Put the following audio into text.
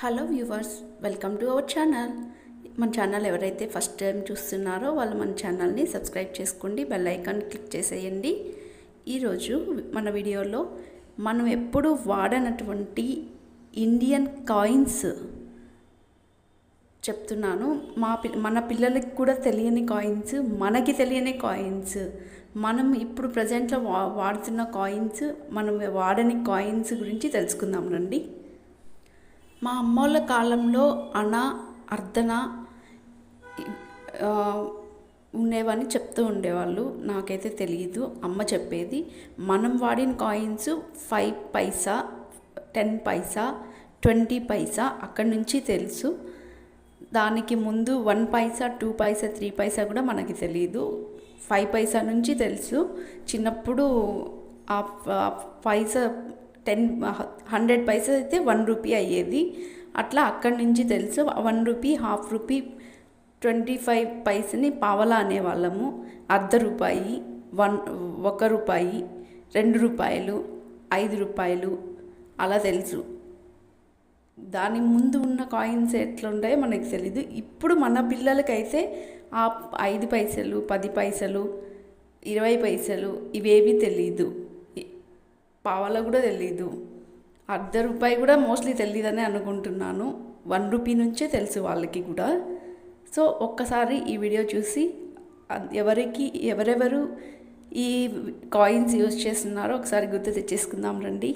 Hello viewers welcome to our channel. మన channel ఎవరైతే first time చూస్తున్నారో వాళ్ళు మన ఛానల్ని సబ్స్క్రైబ్ చేసుకోండి బెల్ ఐకాన్ క్లిక్ చేసేయండి. ఈరోజు మన వీడియోలో మనం ఎప్పుడు వాడనటువంటి ఇండియన్ కాయిన్స్ చెప్తున్నాను. మా పి మన పిల్లలకి కూడా తెలియని కాయిన్స్ మనకి తెలియని కాయిన్స్ మనం ఇప్పుడు ప్రజెంట్లో వా వాడుతున్న కాయిన్స్ మనం వాడని కాయిన్స్ గురించి తెలుసుకుందాం రండి. మా అమ్మోళ్ళ కాలంలో అణ అర్ధన ఉండేవని చెప్తూ ఉండేవాళ్ళు. నాకైతే తెలియదు అమ్మ చెప్పేది మనం వాడిన coins five paisa ten paisa twenty paisa అక్కడి నుంచి తెలుసు. దానికి ముందు one paisa two paisa three paisa కూడా మనకి తెలియదు ఫైవ్ పైసా నుంచి తెలుసు. చిన్నప్పుడు ఆ పైసా టెన్ హండ్రెడ్ పైసా అయితే వన్ రూపీ అయ్యేది. అట్లా అక్కడి నుంచి తెలుసు one rupee half rupee twenty five పైసని పావలా అనేవాళ్ళము. అర్ధ రూపాయి వన్ ఒక రూపాయి రెండు రూపాయలు ఐదు రూపాయలు అలా తెలుసు. దాని ముందు ఉన్న కాయిన్స్ ఎట్లుంటాయో మనకు తెలీదు. ఇప్పుడు మన పిల్లలకైతే ఆ ఐదు పైసలు పది పైసలు ఇరవై పైసలు ఇవేవి తెలీదు. పావలో కూడా తెలీదు. అర్ధ రూపాయి కూడా మోస్ట్లీ తెలియదని అనుకుంటున్నాను. వన్ రూపీ నుంచే తెలుసు వాళ్ళకి కూడా. సో ఒక్కసారి ఈ వీడియో చూసి ఎవరికి ఎవరెవరు ఈ కాయిన్స్ యూజ్ చేస్తున్నారో ఒకసారి గుర్తు తెచ్చేసుకుందాం రండి.